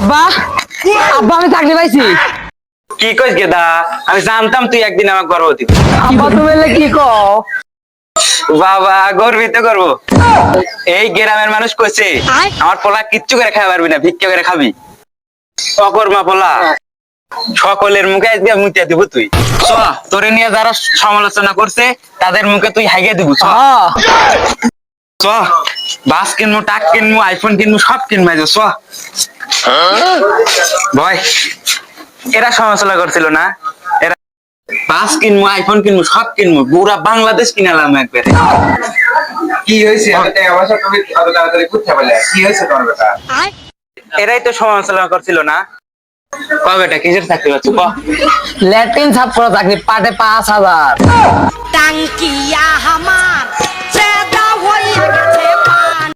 আব্বা আব্বা আমি চাকরি পাইছি। কি কইস গেদা? আমি জানতাম তুই একদিন আমার গর্ভবতী। আব্বা তুমি কি কও? বাবা গর্বিত করব। এই গ্রামের মানুষ কইছে আমার পোলা কিচ্ছু করে খাওয়া পারবি না ভিক্ষা করে খাবি। অকর্মা পোলা। সকলের মুখে আজকে মুতিয়া দিব তুই। তোরে নিয়ে যারা সমালোচনা করছে তাদের মুখে তুই হাইগে দিব বাস কিনবো টাক কিনবো আইফোন কিনবো সব কিনবো চ ভয় এরা সমালোচনা করছিল না? এরা বাস কিনবো আইফোন কিনবো সব কিনবো পুরা বাংলাদেশ কিনালাম একবারে। কি হয়েছে? তাড়াতাড়ি পারলে কি হয়েছে তোমার কথা এরাই তো সমালোচনা করছিল না? কবে এটা কিসের চাকরি পাচ্ছ ক। ল্যাট্রিন সাফ করা চাকরি পাটে পাঁচ হাজার। টাঙ্কিয়া হামার চেদা হইয়া গেছে পান।